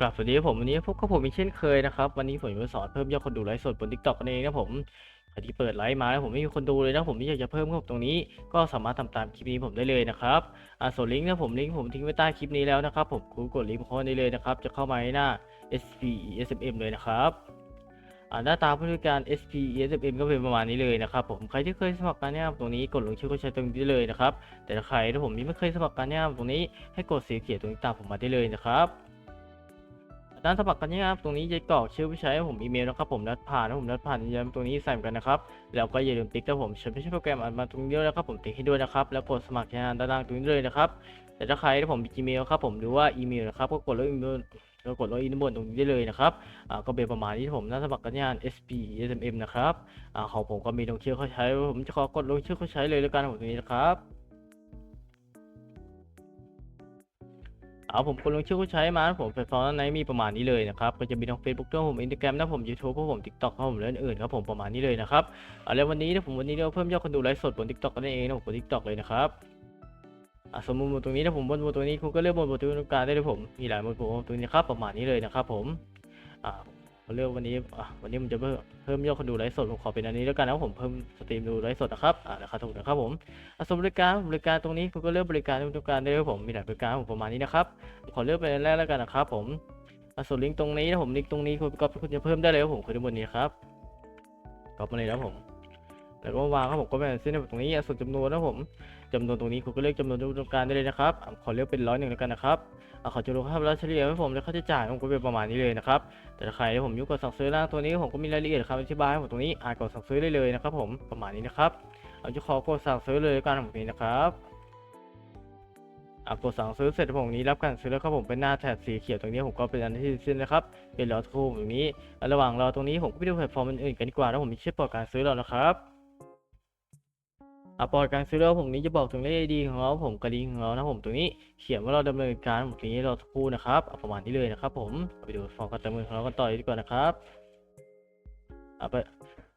กลับสวัสดีผมวันนี้พบกับผมอีกเช่นเคยนะครับวันนี้ผมจะมาสอนเพิ่มยอดคนดูไลฟ์สดบน TikTok กันเองนะผมใครที่เปิดไลฟ์มาแล้วผมไม่มีคนดูเลยนะผมที่อยากจะเพิ่มเข้าตรงนี้ ก็สามารถทำตามคลิปนี้ผมได้เลยนะครับอ่าส่วนลิงก์นะผมลิงก์ผมทิ้งไว้ใต้คลิปนี้แล้วนะครับผมคุณกดลิงก์เข้ามได้เลยนะครับจะเข้ามาในหน้า SP SMM เลยนะครับอ่าหน้าตาผู้บริการ SP SMM ก็เป็นประมาณนี้เลยนะครับผมใครที่เคยสมัครการแนะนำตรงนี้กดลงชื่อก็ใช้ตรงนี้ได้เลยนะครับแต่ถ้าใครที่ผมยังไม่เคยสมัครการแนะนำตรงนี้ให้กดสีเขียวตรงนี้ตามผมมาได้เลยนะครับ ด้านสมัครกันนะครับตรงนี้จะกรอกชื่อผู้ใช้ให้ผมอีเมลนะครับผมนัดผ่านนะผมนัดผ่านยืนยันตรงนี้ใส่เหมือนกันนะครับแล้วก็อย่าลืมติ๊กนะผมฉันไม่ใช่โปรแกรมอันมาตรงนี้ด้วยนะครับผมติ๊กให้ด้วยนะครับแล้วกดสมัครงานด้านล่างตรงนี้เลยนะครับแต่ถ้าใครที่ผมมี Gmail ครับผมหรือว่าอีเมลนะครับก็กดลงอินก็กดลงอินบนตรงนี้ได้เลยนะครับอ่าก็เป็นประมาณนี้ผมนัดสมัครกันงาน SP SMM นะครับอ่าของผมก็มีลงชื่อเขาใช้ ผมจะขอกดลงชื่อเขาใช้เลยแล้วกันผมตรงนี้นะครับ เอาผมคนลงชื่อผู้ใช้มาผมแพลตฟอร์มนั้นมีประมาณนี้เลยนะครับก็จะมีทั้ง Facebook ด้งผมอินสตาแกรมนะผมยูทูบพวกผม TikTok ครับผมเรื่องอื่นครับผมประมาณนี้เลยนะครับเอาแล้ววันนี้นะผมวันนี้เราเพิ่มยอดคนดูไลฟ์สดบนทิกตอกกันเองนะผมบน TikTok เลยนะครับอะสมมุติบนตรงนี้นะผมบนบนตรงนี้คุณก็เลือกบนบนตัวการได้เลยผมมีหลายบนบนตรงนี้ครับประมาณนี้เลยนะครับผมอ่า เลือกวันนี้วันนี้มันจะเพิ่มเพิ่มยอดคนดูไลฟ์สดผมขอเป็นอันนี้แล้วกันนะผมเพิ่มสตรีมดูไลฟ์สดนะครับอ่าราคาถูกนะครับผมอสมบริการบริการตรงนี้คุณก็เลือกบริการที่คุณต้องการได้เลยครับผมมีหลายบริการผมประมาณนี้นะครับขอเลือกเป็นอันแรกแล้วกันนะครับผมอส่วนลิงก์ตรงนี้นะผมลิงก์ตรงนี้คุณก็คุณจะเพิ่มได้เลยครับผมคือด้านบนนี้ครับก็มาเลยนะผม แล้วก็วางครับผมก็เป็นเส้นแบบตรงนี้ส่วนจำนวนนะผมจำนวนตรงนี้คุณก็เลือกจำนวนที่คุณต้องการได้เลยนะครับขอเลือกเป็นร้อยหนึ่งแล้วกันนะครับขอจะรู้ครับแล้วเฉลี่ยให้ผมแล้วค่าใช้จ่ายผมก็เป็นประมาณนี้เลยนะครับแต่ถ้าใครที่ผมยุ่งกับสั่งซื้อล่างตัวนี้ผมก็มีรายละเอียดคำอธิบายให้ผมตรงนี้อ่านก่อนสั่งซื้อได้เลยนะครับ ผมประมาณนี้นะครับเราจะขอกดสั่งซื้อเลยแล้วกันผมนี้นะครับกดสั่งซื้อเสร็จผมนี้รับการซื้อแล้วครับผมเป็นหน้าแถบสีเขียวตรงนี้ผมก็เป็นอันที่สิ้นนะครับเป็นรอทูตรงนี้ ระหว่างรอตรงนี้ผมก็ไปดูแพลตฟอร์มอื่นๆกันดีกว่าแล้วผมมีชื่อโปรดการซื้อแล้วนะครับ อะโปรดการซื้อแล้วผมนี้จะบอกถึงเลขไอดีของเราผมกระดิ่งของเรานะผมตรงนี้เขียนว่าเราดำเนินการผมตรงนี้เรอสักครู่นะครับเอะประมาณนี้เลยนะครับ ผมไปดูฟอร์มการดำเนินของเรากันต่อดีกว่านะครับอะไป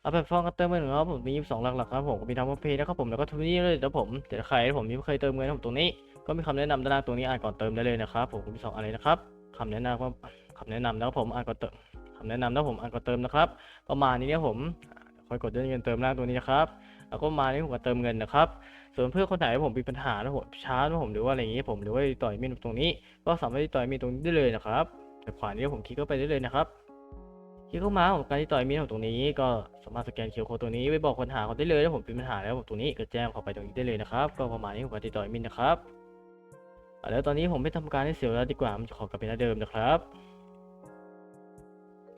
เอาแพลตฟอร์มการเติมเงินของเราผมมีสองหลักๆครับผมก็มีทั้งเพย์นะครับผมแล้วก็ทวิตเลยนะผมแต่ใครที่ผมยังไม่เคยเติมเงินผมตรงนี้ก็มีคำแนะนำด้านล่างตรงนี้อ่านก่อนเติมได้เลยนะครับ ผมมีสองอันเลยนะครับคำแนะนำว่าคำแนะนำนะครับผมอ่านก่อนเติมคำแนะนำนะผมอ่านก่อนเติมนะครับ ประมาณนี้เนี่ยผมคอยกดเงินเติมล่างตรงนี้นะครับ แล้วก็มานี่ผมก็เติมเงินนะครับ ส่วนเพื่อนคนไหนผมมีปัญหานะผมช้านะผมหรือว่าอะไรอย่างนี้ผมหรือว่าต่อยมีดตรงนี้ ก็สามารถต่อยมีดตรงนี้ได้เลยนะครับแต่ขวานี้ผมคลิกเข้าไปได้เลยนะครับคลิกเข้ามาผมการที่ต่อยมีดของตรงนี้ ก็สามารถสแกนเคียวโคตัวนี้ไว้บอกปัญหาเขาได้เลยถ้าผมเป็นปัญหาแล้วผมตรงนี้ก็แจ้งเขาไปตรงนี้ได้เลยนะครับ ก็ประมาณนี้ผมการที่ต่อยมีดนะครับแล้วตอนนี้ผมไม่ทำการให้เสียเวลาดีกว่าผมขอกลับไปหน้าเดิมนะครับ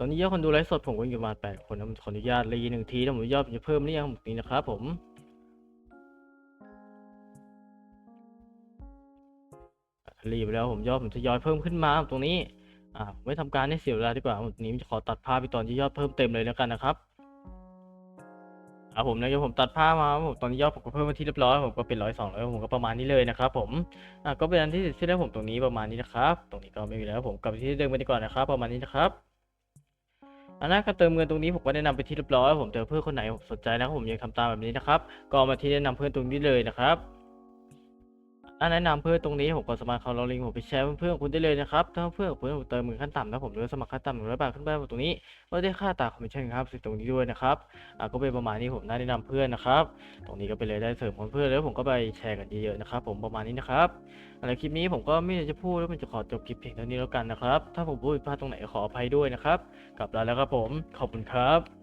ตอนนี้ยอดคนดูไลฟ์สดผมก็อยู่ประมาณแปดคนนะผมขออนุญาตรีหนึ่งทีแล้วผมยอดจะเพิ่มหรือยังนี้นะครับผมรีบแล้วผมยอดผมทยอยเพิ่มขึ้นมาตรงนี้ อ่าผมไม่ทำการให้เสียเวลาดีกว่าวันนี้ผมจะขอตัดภาพไปตอนที่ยอดเพิ่มเต็มเลยแล้วกันนะครับอ่าผมนะเดี๋ยวผมตัดภาพมาผมตอนนี้ยอดผมก็เพิ่มมาที่เรียบร้อยผมก็เป็นร้อยสองร้อยผมก็ประมาณนี้เลยนะครับผมอ่าก็เป็นอันที่ที่ได้วผมตรงนี้ประมาณนี้นะครับ ตรงนี้ก็ไม่มีแล้วผมกลับไปที่เดิมกันดีกว่านะครับ ประมาณนี้นะครับ อันนั้นการเติมเงินตรงนี้ผมก็แนะนำไปที่เรียบร้อยผมเจอเพื่อนคนไหนสนใจนะครับผมยังทำตามแบบนี้นะครับก็มาที่แนะนำเพื่อนตรงนี้เลยนะครับ อันแนะนำเพื่อนตรงนี้ผมก็สามารเขาเราลิงก์ผมไปแชร์เพื่อนๆของคุณได้เลยนะครับถ้าเพื่อนของคุณผมเติมเงินขั้นต่ำนะผมหรือว่าสมัครขั้นต่ำหนึ่งร้อยบาทขึ้นไปตรงนี้ก็ได้ค่าตาคอมมิชชั่นครับสิตรงนี้ด้วยนะครับอ่าก็เป็นประมาณนี้ผมได้แนะนำเพื่อนนะครับ ตรงนี้ก็ไปเลยได้เสริมเพื่อนแล้วผมก็ไปแชร์กันเยอะๆนะครับ ผมประมาณนี้นะครับอะไรคลิปนี้ผมก็ไม่อยากจะพูดแล้วมันจะขอจบคลิปเพียงเท่านี้แล้วกันนะครับถ้าผมพูดผิดพลาดตรงไหนขออภัยด้วยนะครับกลับลาแล้วครับผมขอบคุณครับ